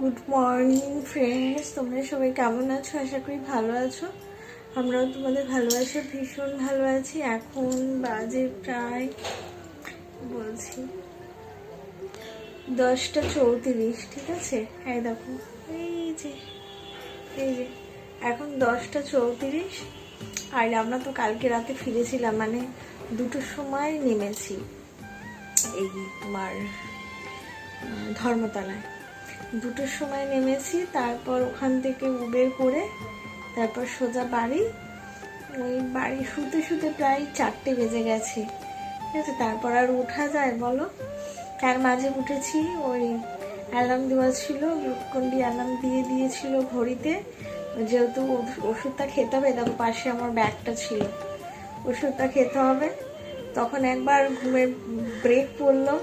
Good morning friends তোমরা সবাই কেমন আছো? আশা করি ভালো আছো। আমরাও তোমাদের ভালোবাসা ভীষণ ভালো আছি। এখন বাজে প্রায়, বলছি, দশটা চৌত্রিশ, ঠিক আছে? হ্যাঁ দেখো, এই যে এই যে, এখন দশটা চৌত্রিশ। আর আমরা তো কালকে রাতে ফিরেছিলাম মানে দুটোর সময় নেমেছি এই তোমার ধর্মতলায়। দুটোর সময় নেমেছি, তারপর ওখান থেকে উবের করে তারপর সোজা বাড়ি। ওই বাড়ি শুতে শুতে প্রায় চারটে বেজে গেছে। ঠিক আছে, তারপর আর ওঠা যায় বলো? তার মাঝে উঠেছি, ওই অ্যালার্ম দেওয়া ছিল গ্লুকন্ডি অ্যালার্ম দিয়ে দিয়েছিল ঘড়িতে। যেহেতু ওষ- ওষুধটা খেতে হবে, দেখো পাশে আমার ব্যাগটা ছিল। ওষুধটা খেতে হবে। তখন একবার ঘুমের ব্রেক পড়ল।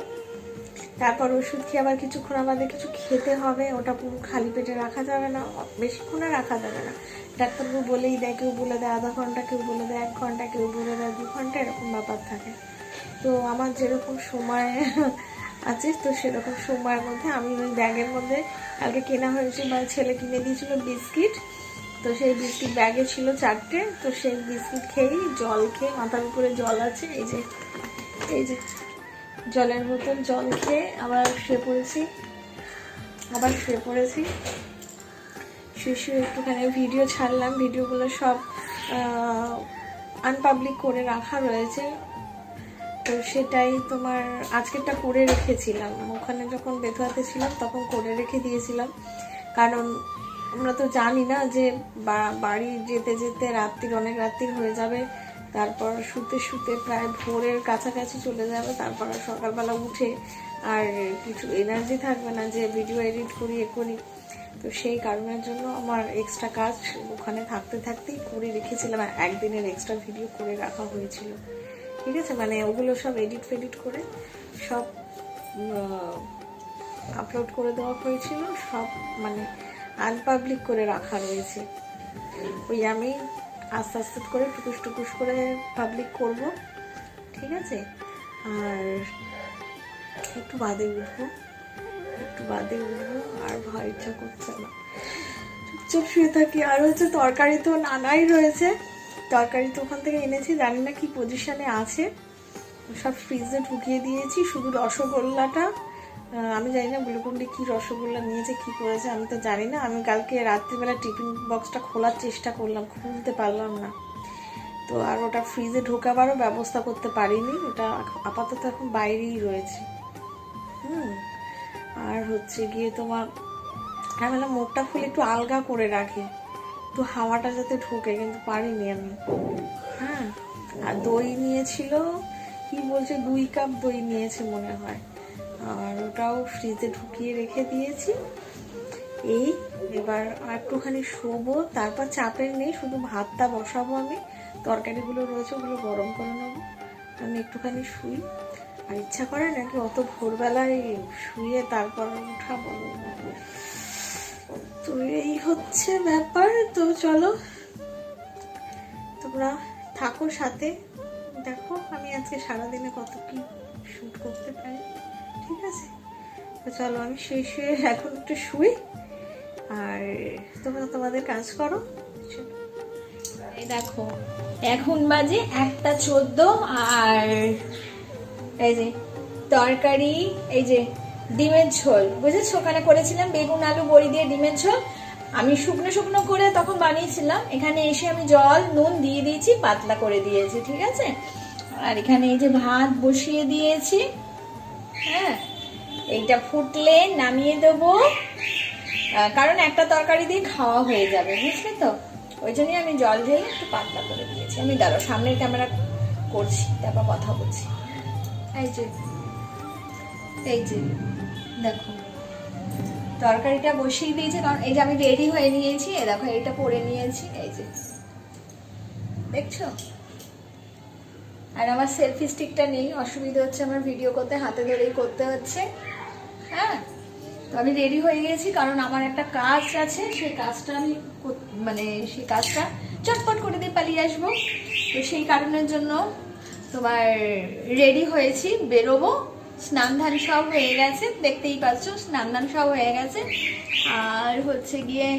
তারপর ওষুধ খেয়ে আবার কিছুক্ষণ আমাদের কিছু খেতে হবে, ওটা পুরো খালি পেটে রাখা যাবে না, বেশিক্ষণে রাখা যাবে না। ডাক্তারবাবু বলেই দেয়, কেউ বলে দেয় আধা ঘণ্টা, কেউ বলে দেয় এক ঘণ্টা, কেউ বলে দেয় দু ঘণ্টা, এরকম ব্যাপার থাকে। তো আমার যেরকম সময় আছে, তো সেরকম সময়ের মধ্যে আমি ওই ব্যাগের মধ্যে কালকে কেনা হয়েছে বা ছেলে কিনে দিয়েছিল বিস্কিট। তো সেই বিস্কিট ব্যাগে ছিল চারটে, তো সেই বিস্কিট খেয়েই জল খেয়ে মাথার উপরে জল আছে, এই যে এই যে। জলের বোতল, জল খেয়ে আবার শুয়ে পড়েছি। আবার শুয়ে পড়েছি। শুয়ে শুয়ে একটুখানি ভিডিও ছাড়লাম। ভিডিওগুলো সব আনপাবলিক করে রাখা রয়েছে। তো সেটাই তোমার আজকেরটা করে রেখেছিলাম। ওখানে যখন বেথুয়াতে ছিলাম তখন করে রেখে দিয়েছিলাম। কারণ আমরা তো জানি না যে বাড়ি যেতে যেতে রাত্রির, অনেক রাত্রি হয়ে যাবে। তারপর শুতে শুতে প্রায় ভোরের কাছাকাছি চলে যাবে। তারপর সকালবেলা উঠে আর কিছু এনার্জি থাকবে না যে ভিডিও এডিট করি, এ করি। তো সেই কারণের জন্য আমার এক্সট্রা কাজ ওখানে থাকতে থাকতেই করে রেখেছিলাম। একদিনের এক্সট্রা ভিডিও করে রাখা হয়েছিল। ঠিক আছে? মানে ওগুলো সব এডিট ফেডিট করে সব আপলোড করে দেওয়া হয়েছিল। সব মানে আনপাবলিক করে রাখা রয়েছে। ওই আমি আস্তে আস্তে করে টুকুস টুকুস করে পাবলিক করব, ঠিক আছে? আর একটু বাদে উঠবো, একটু বাদে উঠবো, আর ভয় ইচ্ছা করছে না। চুপচাপ শুয়ে থাকি। আর হচ্ছে তরকারি তো নানাই রয়েছে। তরকারি তো ওখান থেকে এনেছি, জানি না কি পজিশনে আছে। সব ফ্রিজে ঢুকিয়ে দিয়েছি, শুধু রসগোল্লাটা আমি জানি না গ্লুকন্ডি কি রসগোল্লা নিয়েছে, কি করেছে, আমি তো জানি না। আমি কালকে রাত্রিবেলা টিফিন বক্সটা খোলার চেষ্টা করলাম, খুলতে পারলাম না। তো আর ওটা ফ্রিজে ঢোকাবারও ব্যবস্থা করতে পারিনি। ওটা আপাতত এখন বাইরেই রয়েছে। হুম, আর হচ্ছে গিয়ে তোমার, আমি বললাম মুখটা খুলে একটু আলগা করে রাখি। একটু হাওয়াটা যাতে ঢোকে, কিন্তু পারিনি আমি। হ্যাঁ আর দই নিয়েছিল, কি বলছে, দুই কাপ দই নিয়েছে মনে হয়। আর ওটাও ফ্রিজে ঢুকিয়ে রেখে দিয়েছি। এই, এবার একটুখানি শোবো, তারপর চাপের নেই, শুধু ভাতটা বসাবো আমি। তরকারিগুলো রয়েছে, ওগুলো গরম করে নেব। আমি একটুখানি শুই। আর ইচ্ছা করে নাকি অত ভোরবেলায় শুয়ে তারপর উঠাবো? তো এই হচ্ছে ব্যাপার। তো চলো, তোমরা থাকো সাথে। দেখো আমি আজকে সারাদিনে কত কি শুট করতে পারি। তো চলো আমি শুয়ে শুয়ে এখন একটু শুই। আর তোমরা তোমাদের কাজ করো। এই দেখো, এখন বাজে একটা চোদ্দ আর এই যে তরকারি, এই যে ডিমের ঝোল। বুঝেছ? ওখানে করেছিলাম বেগুন, আলু, বড়ি দিয়ে ডিমের ঝোল। আমি শুকনো শুকনো করে তখন বানিয়েছিলাম। এখানে এসে আমি জল, নুন দিয়ে দিয়েছি, পাতলা করে দিয়েছি, ঠিক আছে? আর এখানে এই যে ভাত বসিয়ে দিয়েছি। হ্যাঁ? এইটা ফুটলে নামিয়ে দেবো। কারণ একটা তরকারি দিয়ে খাওয়া হয়ে যাবে, বুঝলে তো? ওই জন্যই আমি জল ঢেলে একটু পাতলা করে দিয়েছি। আমি দাঁড়ো সামনের ক্যামেরা করছি, তারপর কথা বলছি। এই যে এই যে, দেখো। তরকারিটা বসিয়ে দিয়েছি, কারণ এই যে আমি রেডি হয়ে নিয়েছি এ দেখো এটা পরে নিয়েছি, এই যে। দেখছ? আর আমার সেলফি স্টিকটা নেই, অসুবিধা হচ্ছে আমার ভিডিও করতে, হাতে ধরেই করতে হচ্ছে। হ্যাঁ? তো আমি রেডি হয়ে গেছি, কারণ আমার একটা কাজ আছে, সেই কাজটা আমি মানে সেই কাজটা চটপট করে দিয়ে পালিয়ে আসব। তো সেই কারণের জন্য তোমার রেডি হয়েছি, বেরোবো। স্নান ধান সব হয়ে গেছে, দেখতেই পাচ্ছ, স্নান ধান সব হয়ে গেছে। আর হচ্ছে গিয়ে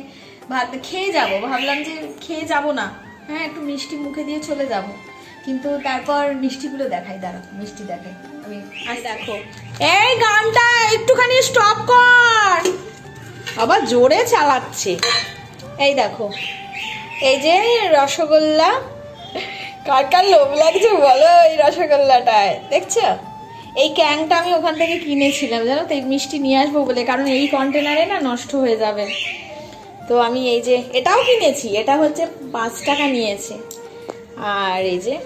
ভাত খেয়ে যাব, ভাবলাম যে খেয়ে যাব না। হ্যাঁ একটু মিষ্টি মুখে দিয়ে চলে যাব। কিন্তু তারপর মিষ্টিগুলো দেখাই দাঁড়া মিষ্টি দেখাই। আর দেখো। এই গানটা একটুখানি স্টপ কর। আবার জোরে চালাচ্ছে। এই দেখো। এই যে রসগোল্লা। কার কার লোভ লাগছে বলো এই রসগোল্লাটায়, দেখছ? এই ক্যাংটা আমি ওখান থেকে কিনেছিলাম, জানো তো? এই মিষ্টি নিয়ে আসব বলে, কারণ এই কন্টেনারে না নষ্ট হয়ে যাবে। তো আমি এই যে, এটাও কিনেছি, এটা হচ্ছে পাঁচ টাকা নিয়েছে। আর এই যে,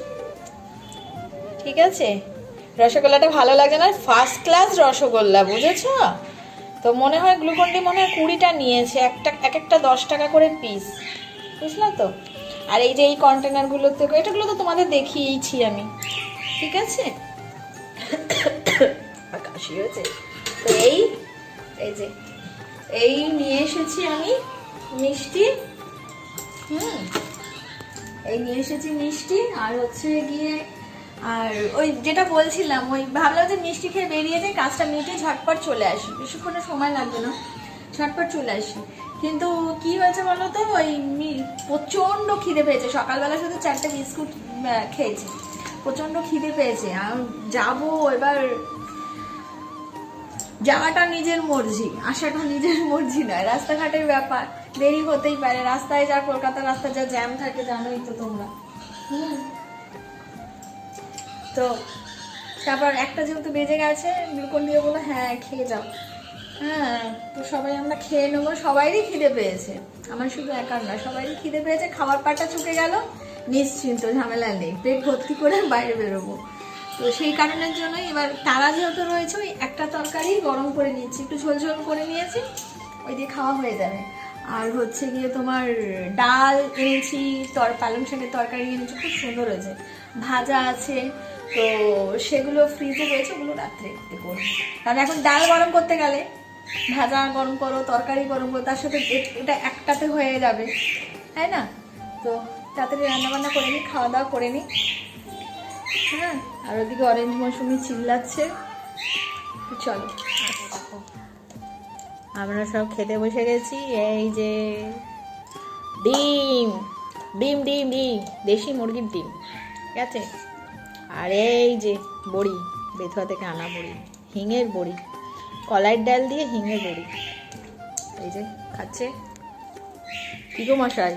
ঠিক আছে? রসগোল্লাটা ভালো লাগে না। ফার্স্ট ক্লাস রসগোল্লা, বুঝেছ? তো মনে হয় গ্লুকন্ডি মনে হয় কুড়িটা নিয়েছে, একটা, এক একটা দশ টাকা করে পিস বুঝলা তো? আর এই যে এই কন্টেনারগুলোতে এটাগুলো তো তোমাদের দেখিয়েইছি আমি, ঠিক আছে? তো এই এই যে, এই নিয়ে এসেছি আমি মিষ্টি, হুম? এই নিয়ে এসেছি মিষ্টি, আর হচ্ছে গিয়ে আর ওই যেটা বলছিলাম, ওই ভাবলাম যে মিষ্টি খেয়ে বেরিয়ে যাই, কাজটা মিটে ঝটপট চলে আসি। বেশিক্ষণে সময় লাগবে না, ঝটপট চলে আসি। কিন্তু কি হয়েছে বলো তো, ওই প্রচণ্ড খিদে পেয়েছে। সকালবেলা শুধু চারটে বিস্কুট খেয়েছি। প্রচণ্ড খিদে পেয়েছে। যাব এবার, যাওয়াটা নিজের মর্জি, আসাটা নিজের মর্জি নয়। রাস্তাঘাটের ব্যাপার, দেরি হতেই পারে। রাস্তায় যা কলকাতার রাস্তায় যা জ্যাম থাকে, জানোই তো তোমরা। হুম। তো তারপর একটা যেহেতু বেজে গেছে গ্লুকন দিয়ে বলে হ্যাঁ খেয়ে যাও। হ্যাঁ তো সবাই আমরা খেয়ে নেব। সবাইরই খিদে পেয়েছে। আমার শুধু একার না, সবাইরই খিদে পেয়েছে। খাবার পাটা চুকে গেল। নিশ্চিন্ত ঝামেলা নেই। পেট ভর্তি করে বাইরে বেরোবো। তো সেই কারণের জন্য এবার তারা যেহেতু রয়েছে, ওই একটা তরকারি গরম করে নিয়েছি। একটু ঝোল ঝোল করে নিয়েছি, ওই দিয়ে খাওয়া হয়ে যাবে। আর হচ্ছে গিয়ে তোমার ডাল এনেছি তর পালং শাকের তরকারি এনেছি। খুব সুন্দর হয়েছে। ভাজা আছে, তো সেগুলো ফ্রিজে রয়েছে, ওগুলো রাত্রে একটু করব। কারণ এখন ডাল গরম করতে গেলে, ভাজা গরম করো, তরকারি গরম করো, তার সাথে এটা একটাতে হয়ে যাবে, তাই না? তো তাড়াতাড়ি রান্নাবান্না করে নিই খাওয়া দাওয়া করে নিই। হ্যাঁ আর ওদিকে অরেঞ্জ মৌসুমি চিল্লাচ্ছে। চলো আমরা সব খেতে বসে গেছি, এই যে ডিম ডিম ডিম ডিম, দেশি মুরগির ডিম। ঠিক আছে আর এই যে বড়ি বেথুয়া থেকে আনা বড়ি হিঙের বড়ি কলাইয়ের ডাল দিয়ে হিঙের বড়ি। এই যে খাচ্ছে। কি গো মশাই?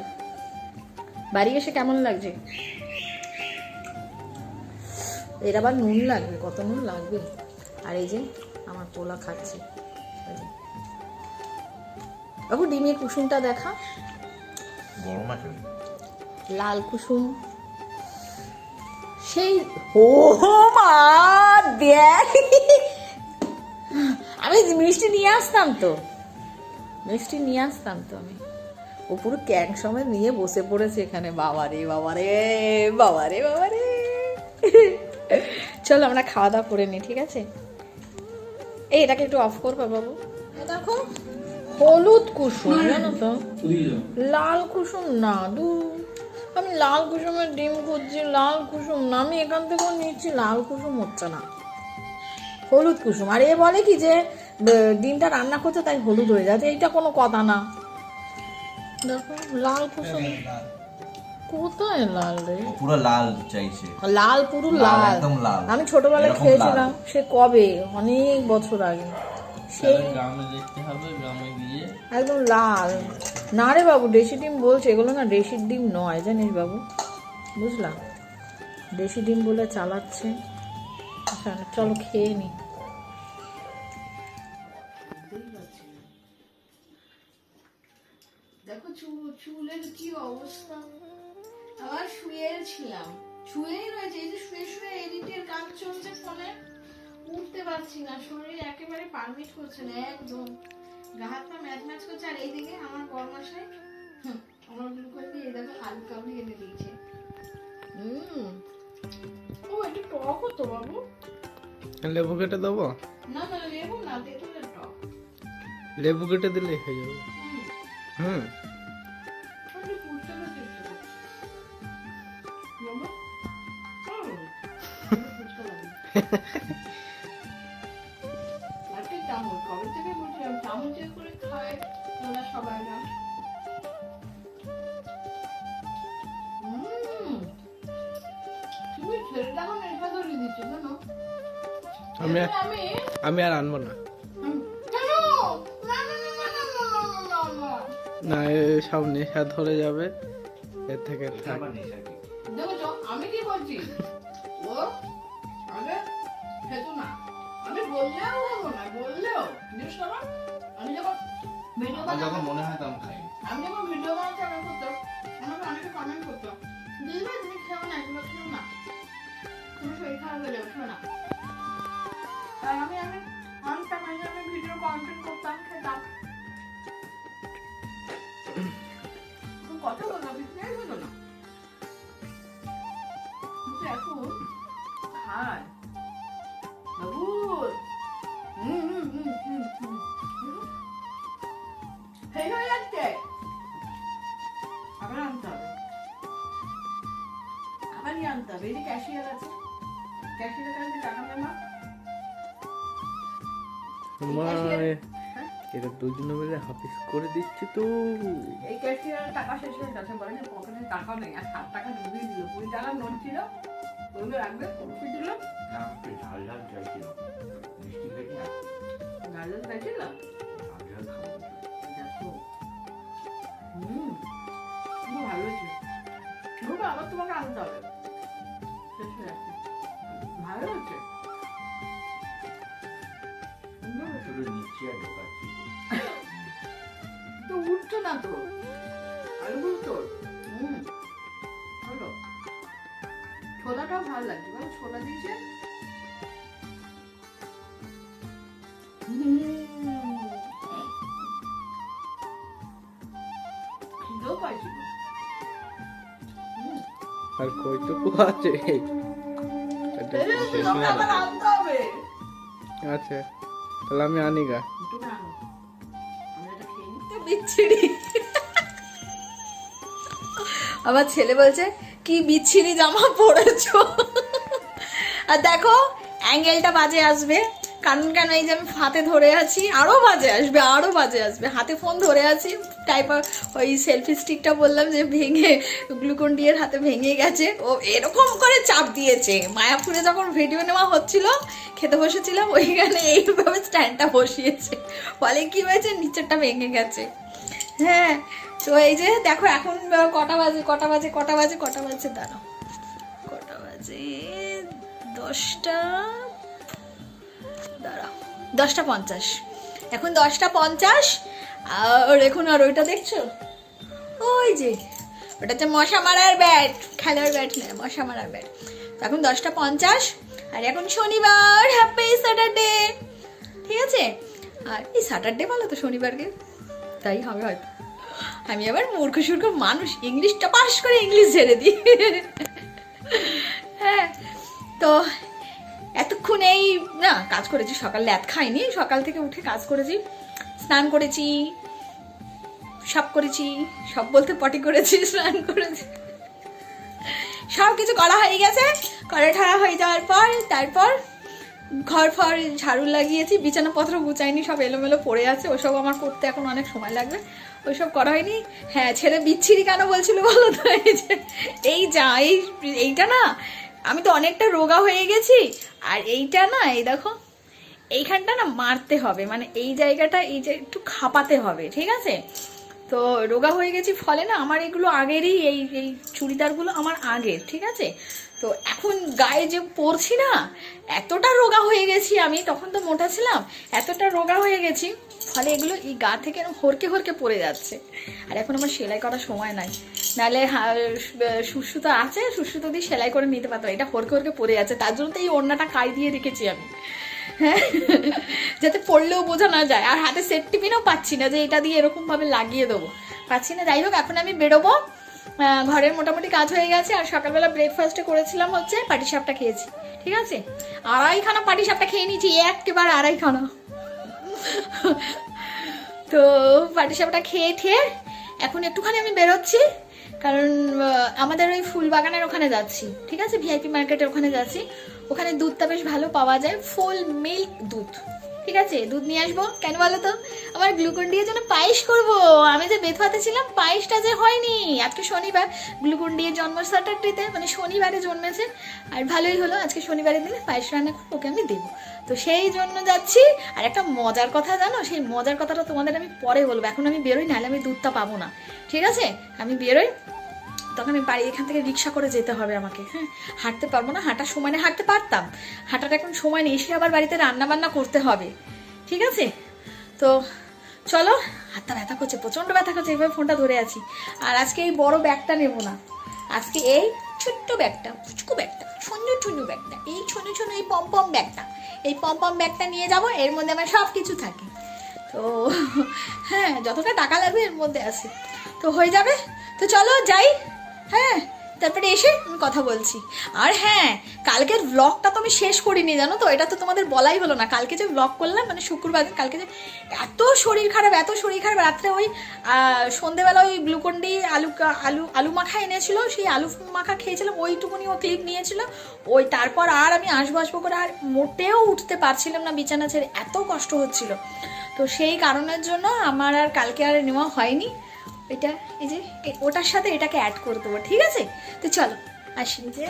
বাড়ি এসে কেমন লাগছে? এর আবার নুন লাগবে কত নুন লাগবে? আর এই যে আমার পোলা খাচ্ছে। বাবু ডিমের কুসুমটা দেখা। লাল কুসুম। সেই ও মা দেখ। আমি মিষ্টি নিয়ে আসতাম তো। মিষ্টি নিয়ে আসতাম তো আমি। ও পুরো ক্যাং সময় নিয়ে বসে পড়েছে এখানে। বাবারে বাবারে বাবারে বাবারে। চলো আমরা খাওয়া দাওয়া করে নিই ঠিক আছে? এই এটাকে একটু অফ করবা বাবু। দেখো হলুদ কুসুম জানো তো? লাল কুসুম না দু আমি লাল কুসুমের ডিম খুঁজছি লাল কুসুম না আমি এখান থেকেও নিচ্ছি লাল কুসুম হচ্ছে না। হলুদ কুসুম। আর এ বলে কি যে ডিমটা রান্না করছে তাই হলুদ হয়ে যাচ্ছে। এইটা কোনো কথা না। দেখো লাল কুসুম। কোথায় লাল রে? পুরো লাল চাইছে। লাল পুরো লাল একদম লাল। আমি ছোটবেলায় খেয়েছিলাম সে কবে? অনেক বছর আগে। সেই গ্রামে দেখতে হবে গ্রামে গিয়ে। একদম লাল। না রে বাবু দেশি ডিম বলছে এগুলো না দেশির ডিম নয় জানিস বাবু। বুঝলাম দেশি ডিম বলে চালাচ্ছে। আচ্ছা, চলো খেয়ে নি। দেখো চুলের কি অবস্থা। আবার শুয়ে ছিলাম শুয়েই রয়েছে এই যে শুয়ে শুয়ে এডিটের কাজ চলছে উঠতে পারছি না শরীর একেবারে পারমিট করছে না একদম। গা হাত পা ম্যাচ ম্যাচ করছে আর এইদিকে আমার হুম, আমার গ্লুকোজ দিয়ে এই দেখো আলু কাবলি এনে দিয়েছে। হুম। ও একটু টক হতো বাবু। লেবু কেটে দেবো? না না লেবু না তেঁতুলের টক। লেবু কেটে দিলেই হয়ে যাবে। হুম। আমি পুড়তে পারছি আমি আর আনব না। না সব নেশা ধরে যাবে। এর থেকে থাক। আমি কি বলছি? আমি যখন মনে হয় তখন খাই। আমি যখন ভিডিও বানাতে আমি করতাম আমাকে অনেকে কমেন্ট করতো দিদি ভাই তুমি না এগুলো না। তুমি শরীর খারাপ না। তাই আমি যাচ্ছে। আবার আনতে হবে। আনতে হবে। এই যে ক্যাশিয়ার আছে। ক্যাশিয়ারের কাছে টাকা নেয় মা মা হ্যাঁ? এটা দুজনে মিলে হাফিস করে দিচ্ছি তো। এই ক্যাশিয়ারের টাকা শেষ হয়ে গেছে বলে পকেটে টাকা নেই আর ষাট টাকা ঢুকিয়ে দিল। কুড়ি টাকার নোট ছিল ওগুলো রাখবে কফি দিল না, আমি একটু ঝাল ঝাল চাইছিলাম মিষ্টি খেতে না ঝাল ঝাল খাব। হুম খুব ভালো হয়েছে খুব আবার তোমাকে আনতে হবে। শেষ যাচ্ছে ভালো হচ্ছে নিচে আর ঢোকাচ্ছি তো উঠছে না তো ছোলাটাও ভালো লাগছে ছোলা দিয়েছে আর আছে আচ্ছা তাহলে আমি আনি গা। আমার ছেলে বলছে কি বিচ্ছিরি জামা পরেছো? আর দেখো অ্যাঙ্গেলটা বাজে আসবে। কারণ কেন এই যে আমি হাতে ধরে আছি আরও বাজে আসবে আরও বাজে আসবে। হাতে ফোন ধরে আছি। টাইপার ওই সেলফি স্টিকটা বললাম যে ভেঙে গ্লুকন ডিয়ের হাতে ভেঙে গেছে। ও এরকম করে চাপ দিয়েছে। মায়াপুরে যখন ভিডিও নেওয়া হচ্ছিল, খেতে বসেছিলাম, ওইখানে এইভাবে স্ট্যান্ডটা বসিয়েছে। ফলে কি হয়েছে? নিচেরটা ভেঙে গেছে। হ্যাঁ তো এই যে দেখো, এখন কটা বাজে কটা বাজে কটা বাজে কটা বাজে, দাঁড়াও। কটা বাজে? দশটা, দাঁড়াও। দশটা পঞ্চাশ। এখন দশটা পঞ্চাশ আর এখন আর ওইটা দেখছ? ওই যে, ওটা হচ্ছে মশা মারার ব্যাট খেলার ব্যাট নয় মশা মারার ব্যাট এখন দশটা পঞ্চাশ, আর এখন শনিবার হ্যাপি স্যাটারডে ঠিক আছে? আর এই স্যাটারডে বলো তো শনিবারকে, তাই হবে হয়তো। আমি আবার মূর্খ সূর্খ মানুষ, ইংলিশটা পাস করে ইংলিশ ছেড়ে দিই। হ্যাঁ তো এতক্ষণ এই, না, কাজ করেছি, সকাল ল্যাদ খাইনি, সকাল থেকে উঠে কাজ করেছি। স্নান করেছি, সব করেছি, সব বলতে পটি করেছি, স্নান করেছি। সব কিছু করা হয়ে গেছে, করা ঠাড়া হয়ে যাওয়ার পর, তারপর ঘর ফর ঝাড়ু লাগিয়েছি, বিছানাপত্র গুছাইনি, সব এলোমেলো পড়ে আছে, ওসব আমার করতে এখন অনেক সময় লাগবে ওইসব করা হয়নি। হ্যাঁ ছেলে বিচ্ছিরি কেন বলছিল বলো তো? এই যে, এই যা, এই, এইটা না, আমি তো অনেকটা রোগা হয়ে গেছি, আর এইটা না, এই দেখো এইখানটা না মারতে হবে মানে এই জায়গাটা এই যে একটু খাপাতে হবে, ঠিক আছে? তো রোগা হয়ে গেছি ফলে না আমার এগুলো আগেরই, এই এই চুড়িদারগুলো আমার আগের, ঠিক আছে? তো এখন গায়ে যে পরছি না, এতটা রোগা হয়ে গেছি আমি, তখন তো মোটা ছিলাম, এতটা রোগা হয়ে গেছি, ফলে এগুলো এই গা থেকে হরকে হরকে পড়ে যাচ্ছে। আর এখন আমার সেলাই করার সময় নাই নাহলে সুসুতো আছে সুসুতো দিয়ে সেলাই করে নিতে পারতাম এটা হরকে হরকে পড়ে যাচ্ছে, তার জন্য তো এই ওড়নাটা কাই দিয়ে রেখেছি আমি। হ্যাঁ যাতে পড়লেও বোঝা না যায়। আর হাতে সেট টিফিনও পাচ্ছি না যে এটা দিয়ে এরকম ভাবে লাগিয়ে দেবো। পাচ্ছি না। যাই হোক, এখন আমি বেরোবো। ঘরের মোটামুটি কাজ হয়ে গেছে। আর সকালবেলা ব্রেকফাস্টে করেছিলাম হচ্ছে পাটিসাপটা খেয়েছি। ঠিক আছে? আড়াইখানা পাটিসাপটা খেয়ে নিয়েছি, একেবারে আড়াইখানা। তো পাটিসাপটা খেয়ে ঠেয়ে এখন একটুখানি আমি বেরোচ্ছি। কারণ আমাদের ওই ফুল বাগানের ওখানে যাচ্ছি। ঠিক আছে? ভিআইপি মার্কেটের ওখানে যাচ্ছি। ওখানে দুধটা বেশ ভালো পাওয়া যায়। ফুল মিল্ক দুধ। ঠিক আছে? দুধ নিয়ে আসব। কেন বলো তো? আমার গ্লুকন ডিয়ের জন্য পায়েস করব। আমি যে বেথুয়াতে ছিলাম, পায়েসটা যে হয়নি। আজকে শনিবার। গ্লুকন ডিয়ের জন্ম স্যাটারডেতে মানে শনিবারে জন্মেছে। আর ভালোই হলো, আজকে শনিবারের দিনে পায়েস রান্না করে ওকে আমি দেবো। তো সেই জন্য যাচ্ছি। আর একটা মজার কথা জানো? সেই মজার কথাটা তোমাদের আমি পরে বলব। এখন আমি বেরোই, নাহলে আমি দুধটা পাবো না। ঠিক আছে? আমি বেরোই। তখন আমি বাড়ি এখান থেকে রিক্সা করে যেতে হবে আমাকে হ্যাঁ? হাঁটতে পারব না, হাঁটার সময় না, হাঁটতে পারতাম। হাঁটার এখন সময় নেই, এসে আবার বাড়িতে রান্না বান্না করতে হবে। ঠিক আছে? তো চলো, হাতটা ব্যথা করছে, প্রচণ্ড ব্যথা করছে এইভাবে ফোনটা ধরে আছি। আর আজকে এই বড় ব্যাগটা নেব না। আজকে এই ছোট্ট ব্যাগটা, ফুচকু ব্যাগটা সুন্দর ঠুনু ব্যাগটা, এই ছোনো ছোনো এই পম পম ব্যাগটা। এই পম পম ব্যাগটা নিয়ে যাব, এর মধ্যে আমার সব কিছু থাকে। তো হ্যাঁ যতটা টাকা লাগবে এর মধ্যে আছে। তো হয়ে যাবে। তো চলো, যাই। হ্যাঁ তারপরে এসে কথা বলছি। আর হ্যাঁ কালকের ব্লগটা তো আমি শেষ করিনি, জানো তো? এটা তো তোমাদের বলাই হলো না। কালকে যে ব্লগ করলাম মানে শুক্রবার কালকে যে এত শরীর খারাপ, এত শরীর খারাপ, রাত্রে ওই সন্ধেবেলা ওই গ্লুকন্ডি আলু কা- আলু আলু মাখা এনেছিল, সেই আলু মাখা খেয়েছিলাম, ওইটুকুনি ও ক্লিপ নিয়েছিল। ওই তারপর আর আমি আসব আসব করে আর মোটেও উঠতে পারছিলাম না বিছানা ছেড়ে, এত কষ্ট হচ্ছিল। তো সেই কারণের জন্য আমার আর কালকে আর নেওয়া হয়নি। এটা, এই যে ওটার সাথে এটাকে অ্যাড করে দেবো, ঠিক আছে? তো চলো, আসি। যে,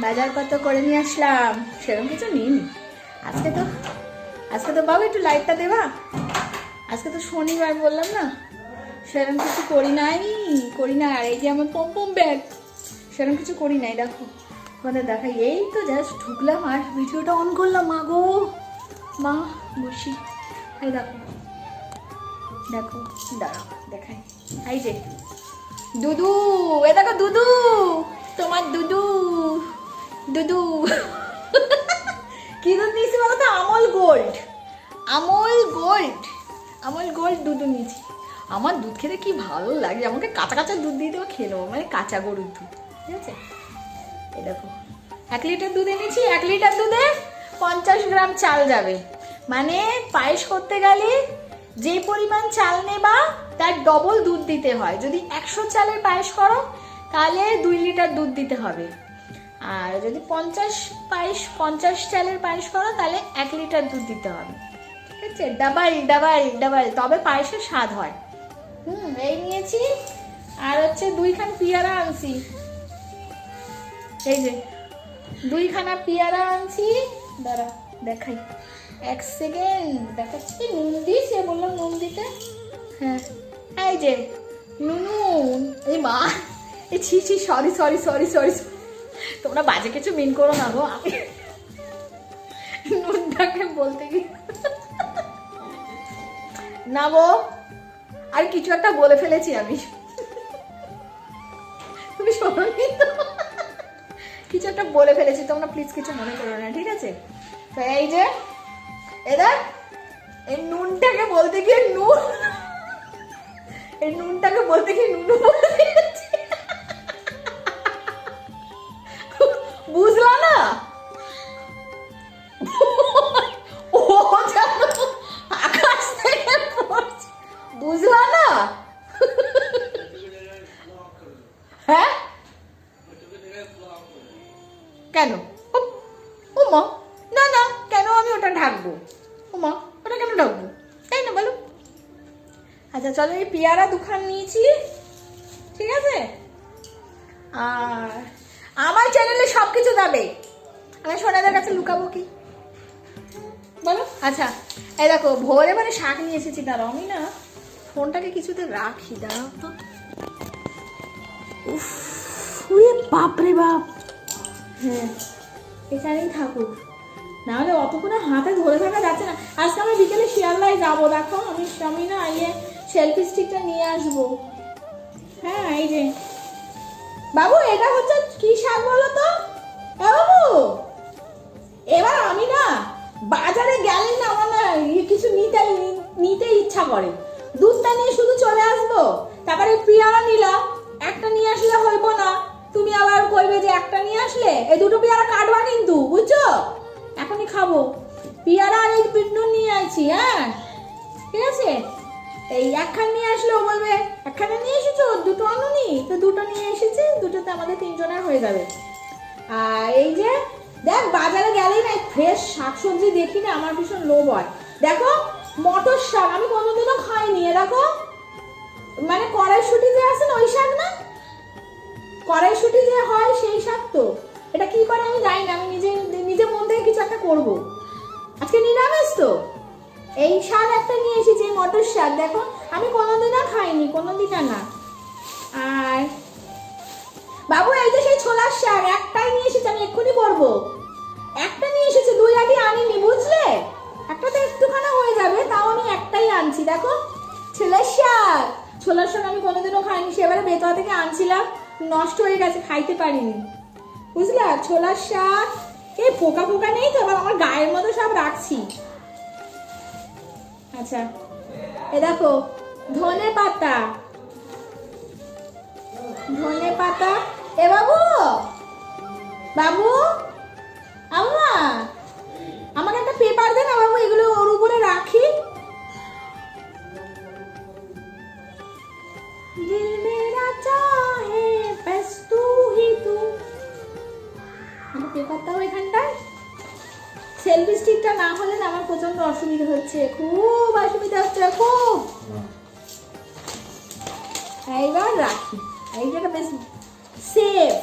বাজার কত করে নিয়ে আসলাম। সেরকম কিছু নিইনি। আজকে তো আজকে তো বাবু একটু লাইটটা দেবা? আজকে তো শনিবার বললাম না? সেরকম কিছু করি নাই, করি না আর এই যে আমার পম পম ব্যাগ সেরকম কিছু করি নাই, দেখো। ওখানে দেখাই। এই তো জাস্ট ঢুকলাম আর ভিডিওটা অন করলাম, মা গো। মা, বসি। এই দেখো। দেখো, দাঁড়াও, দেখাই। এই যে, দুদু, এ দেখো দুদু, তোমার দুদু দুদু। কি দুধ নিয়েছি বলো তো? আমল গোল্ড। আমল গোল্ড। আমল গোল্ড দুধ নিয়েছি। আমার দুধ খেতে কি ভালো লাগে? আমাকে কাঁচা কাঁচা দুধ দিয়ে দেবো, খেয়ে নেব মানে কাঁচা গরুর দুধ, ঠিক আছে? এ দেখো, এক লিটার দুধ এনেছি, এক লিটার দুধে পঞ্চাশ গ্রাম চাল যাবে। মানে পায়েস করতে গেলে যে পরিমাণ চাল নেবা, তার ডবল দুধ দিতে হয়। যদি একশো চালের পায়েস করো, তাহলে দুই লিটার দুধ দিতে হবে। আর যদি পঞ্চাশ পায়েস, পঞ্চাশ চালের পায়েস করো, তাহলে এক লিটার দুধ দিতে হবে। ঠিক আছে? ডাবল ডাবল ডাবল তবে পায়েসের স্বাদ হয়। হুম, এই নিয়েছি। আর হচ্ছে দুইখান পিয়ারা আনছি। এই যে, দুইখানা পিয়ারা আনছি। দাঁড়া, দেখাই। এক সেকেন্ড, দেখাচ্ছি, নুন এ বললাম নুন দিতে। হ্যাঁ এই যে নুনুন এই মা এ ছি ছি সরি সরি সরি সরি তোমরা বাজে কিছু মিন করো না গো, আমি নুনটাকে বলতে গিয়ে না গো, আর কিছু একটা বলে ফেলেছি আমি। তুমি শোনোনি তো? কিছু একটা বলে ফেলেছি, তোমরা প্লিজ কিছু মনে করো না, ঠিক আছে? তো এই যে এবার এই নুনটাকে বলতে গিয়ে নুন। এই নুনটাকে বলতে গিয়ে নুনু বুঝলা না? ও বুঝলা না? হ্যাঁ? কেন ও ও মা না না কেন আমি ওটা ঢাকবো ও মা ওটা কেন ঢাকবো তাই না বলো আচ্ছা চলো এই পেয়ারা দুখান নিয়েছি, ঠিক আছে? আর আমার চ্যানেলে সব কিছু যাবে। আমি সোনাদের কাছে লুকাবো কি? বলো। আচ্ছা এই দেখো, ভোরে মানে শাক নিয়ে এসেছি। দাঁড়াও, আমি না ফোনটাকে কিছুতে রাখি, দাঁড়াও তো। উফ বাপরে বাপ হ্যাঁ এখানেই থাকুক। নাহলে অতক্ষণ হাতে ধরে থাকা যাচ্ছে না। আজকে আমি বিকেলে শিয়ালদায় যাব, দেখো, আমি আমি না ইয়ে সেলফি স্টিকটা নিয়ে আসব। হ্যাঁ এই যে। বাবু এটা হচ্ছে কি শাক বলো তো? বাবু এবার আমি না বাজারে গেলেই না আমার না কিছু নিতে নিতে ইচ্ছা করে। দুধটা নিয়ে শুধু চলে আসব তারপরে পেয়ারা নিলাম একটা নিয়ে আসলে হইব না। তুমি আবার কইবে যে একটা নিয়ে আসলে এই দুটো পেয়ারা কাটবা কিন্তু বুঝছ? এখনই খাব। পেয়ারা আর এই পিন্ডুন নিয়ে আইছি হ্যাঁ? ঠিক আছে? এই একখান নিয়ে আসলে বলবে, একখানে নিয়ে এসেছ? দুটো আনুনি? তো দুটো নিয়ে এসেছি, দুটোতে আমাদের তিনজনের হয়ে যাবে। আর এই যে, দেখ, বাজারে গেলেই না ফ্রেশ শাকসবজি দেখি আমার ভীষণ লোভ হয়। দেখো, মটর শাক, আমি কোনোদিনও খাইনি দেখো। মানে কড়াইশুটি যে আছে না, ওই শাক না? কড়াইশুটি যে হয়, সেই শাক তো। এটা কি করে আমি জানি না, আমি নিজে নিজে মন থেকে কিছু একটা করব। আজকে নিরামিষ তো? এই শাক একটা নিয়ে এসেছি মটর শাক দেখো, আমি কোনোদিনও খাইনি, কোনোদিনও না। আর বাবু, এই যে সেই ছোলার শাক, একটাই নিয়ে এসেছি, আমি এক্ষুনি করব। একটা নিয়ে এসেছি, দুই আগে আনিনি, বুঝলে? একটা তো একটুখানা হয়ে যাবে, তাও আমি একটাই আনছি। দেখো, ছোলার শাক। ছোলার শাক আমি কোনোদিনও খাইনি সেবারে বেতয়া থেকে আনছিলাম, নষ্ট হয়ে গেছে, খাইতে পারিনি। বুঝলা? ছোলার শাক এই পোকা পোকা নেই তো? আমার গায়ের মতো সব রাখছি। আচ্ছা এ দেখো ধনে পাতা। ধনে পাতা। এ বাবু! বাবু! আম্মা! আমাকে একটা পেপার না হলে আমার প্রচণ্ড অসুবিধা হচ্ছে। খুব অসুবিধা হচ্ছে, খুব। এইবার রাখি। এইটা বেশ সেফ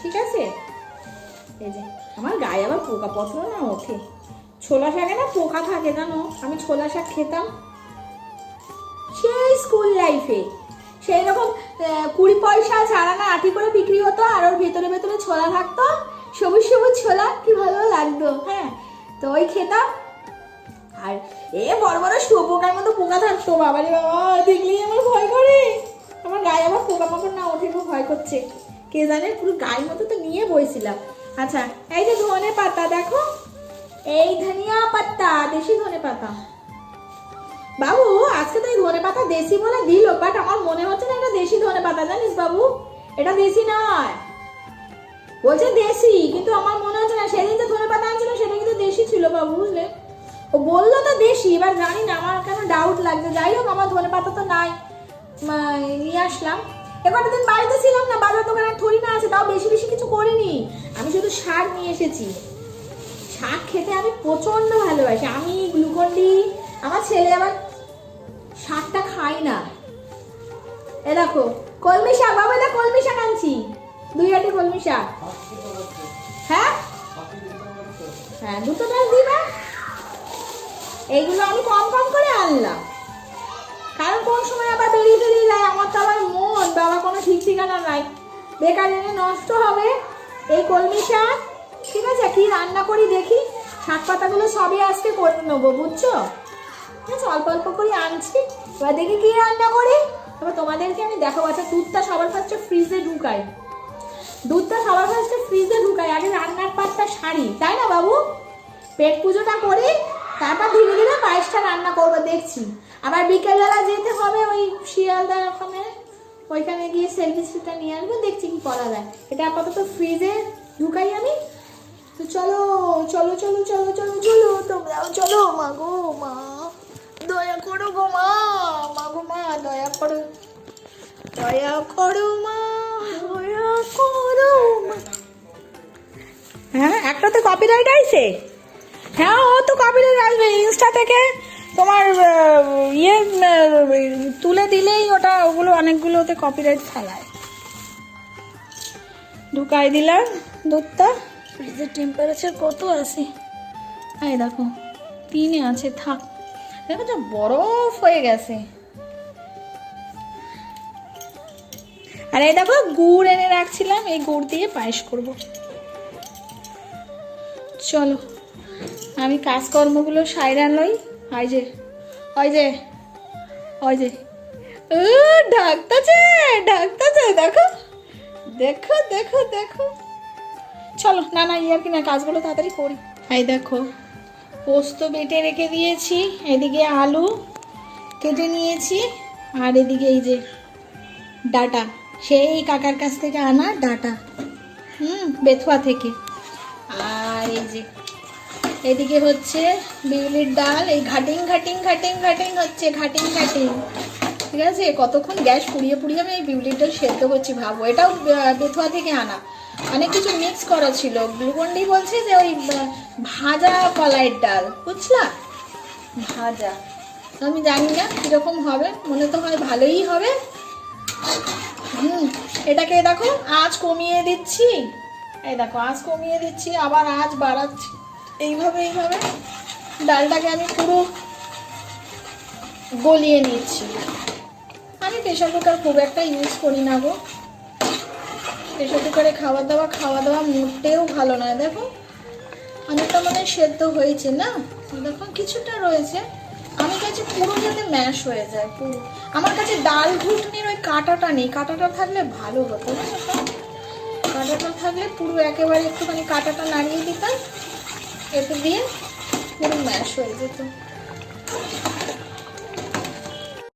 ঠিক আছে? এই যে, আমার গায়ে আবার পোকা পছন্দ না ওঠে। ছোলা শাকে না পোকা থাকে, জানো? আমি ছোলা শাক খেতাম সেই স্কুল লাইফে সেই রকম কুড়ি পয়সা ছাড়া না আটি করে বিক্রি হতো, আর ওর ভেতরে ভেতরে ছোলা থাকতো। সবুজ সবুজ ছোলা, কি ভালো লাগতো হ্যাঁ? ওই খেতাম। আর এ বড় বড় শুয়োপোকার মতো পোকা থাকতো, বাবারে বাবা, দেখলেই আমার ভয় করে। আমার গায়ে আবার পোকা মাকড় না ওঠে ভয় করছে। কে জানে পুরো গায়ের মতো তো নিয়ে বইছিলাম। আচ্ছা এই যে ধনে পাতা দেখো। এই ধনিয়া পাতা, দেশি ধনে পাতা। বাবু, আজকে তো এই ধনে পাতা দেশি বলে দিল বাট আমার মনে হচ্ছে না এটা দেশি ধনে পাতা, জানিস বাবু? এটা দেশি নয়। বলছে দেশি, কিন্তু আমার মনে হচ্ছে না, সেদিন যে ধনে পাতা আনছিল, সেটা কিন্তু দেশি ছিল বাবু বুঝলে? ও বলল তো দেশি এবার জানি না, আমার কেন ডাউট লাগছে। যাই হোক আমার ধনে পাতা তো নাই। নিয়ে আসলাম। এবার দিন বাড়িতে ছিলাম না, বাজার দোকানে থরি না আছে, তাও বেশি বেশি কিছু করিনি। আমি শুধু শাক নিয়ে এসেছি। শাক খেতে আমি প্রচণ্ড ভালোবাসি। আমি গ্লুকন ডি, আমার ছেলে আবার শাকটা খাই না। এ দেখো, কলমি শাক বাবা এটা কলমি শাক আনছি। দুই আটি কলমি শাক। হ্যাঁ? হ্যাঁ দুটো গাছ দিবা। এইগুলো আমি কম কম করে আনলাম। কারণ কোন সময় আবার বেরিয়ে বেরিয়ে যায়, আমার তো আবার মন, বাবা কোনো ঠিক ঠিকানা নাই। বেকার এনে নষ্ট হবে। এই কলমি শাক, ঠিক আছে, কি রান্না করি দেখি। শাক পাতাগুলো সবই আজকে করে নেব, বুঝছ? ঠিক আছে, অল্প অল্প করে আনছি। এবার দেখি কি রান্না করি। এবার তোমাদেরকে আমি দেখাবো। আচ্ছা দুধটা সবার ফার্স্টে ফ্রিজে ঢুকাই। দুধটা সবার ফার্স্টে ফ্রিজে ঢুকাই। আগে রান্নার পাটটা সারি, তাই না বাবু? পেট পুজোটা করি, তারপর ধীরে ধীরে পায়েসটা রান্না করব, দেখছি। আবার বিকেলবেলা যেতে হবে ওই শিয়ালদা ওখানে, ওইখানে গিয়ে সেলফি স্টিকটা নিয়ে আসব, দেখছি কি করা যায়। এটা আপাতত ফ্রিজে ঢুকাই আমি। তো চলো চলো চলো চলো চলো চলো, তোমরাও চলো, মা গো, মা। দয়া করো গো মা মা গো মা, দয়া করো দয়া করো মা। হ্যাঁ একটা তো কপিরাইট আইছে। হ্যাঁ ও তো কপিরাইট আসবে ইনস্টা থেকে তোমার ইয়ে তুলে দিলেই ওটা ওগুলো অনেকগুলো ওতে কপিরাইট ফেলায়। ঢুকাই দিলাম দুধটা। ফ্রিজের টেম্পারেচার কত আছে? এই দেখো তিনে আছে থাক। দেখো তো বরফ হয়ে গেছে। আর এই দেখো, গুড় এনে রাখছিলাম, এই গুড় দিয়ে পায়েস করব। চলো, আমি কাজকর্মগুলো সাইরা লই। হয় যে হয় যে হয় যে। ঢাকতেছে ঢাকতেছে দেখো দেখো দেখো দেখো। চলো, না না ইয়ার কি না, কাজগুলো তাড়াতাড়ি করি। এই দেখো, পোস্ত বেটে রেখে দিয়েছি, এদিকে আলু কেটে নিয়েছি, আর এদিকে এই যে ডাটা। সেই কাকার কাছ থেকে আনা ডাটা। হুম, বেথুয়া থেকে। আর এই যে, এদিকে হচ্ছে বিউলির ডাল, এই ঘাটিং ঘাটিং ঘাটিং ঘাটিং হচ্ছে, ঘাটিং ঘাটিং। ঠিক আছে? কতক্ষণ গ্যাস পুড়িয়ে পুড়িয়ে আমি এই বিউলির ডাল সেদ্ধ করছি ভাবো। এটাও বেথুয়া থেকে আনা। অনেক কিছু মিক্স করা ছিল। গ্লুকন্ডি বলছে যে ওই ভাজা কলাইয়ের ডাল। বুঝলা? ভাজা। আমি জানি না কীরকম হবে। মনে তো হয় ভালোই হবে। হুম, এটাকে দেখো আজ কমিয়ে দিচ্ছি। এই দেখো আজ কমিয়ে দিচ্ছি, আবার আজ বাড়াচ্ছি। এইভাবে এইভাবে ডালটাকে আমি পুরো গলিয়ে নিচ্ছি। আমি প্রেশার কুকার খুব একটা ইউজ করি না গো। প্রেশার কুকারে খাবার দাবার, খাওয়া দাওয়া মোটেও ভালো নয়। দেখো, অনেকটা মানে সেদ্ধ হয়েছে না? দেখো, কিছুটা রয়েছে। কাছে পুরো যাতে ম্যাশ হয়ে যায়, পুরো। আমার কাছে ডাল ঘুটনির ওই কাঁটাটা নেই। কাঁটাটা থাকলে ভালো হতো। কাঁটাটা থাকলে পুরো একেবারে একটুখানি কাঁটাটা নাড়িয়ে দিতাম, এতে দিয়ে পুরো ম্যাশ হয়ে যেত।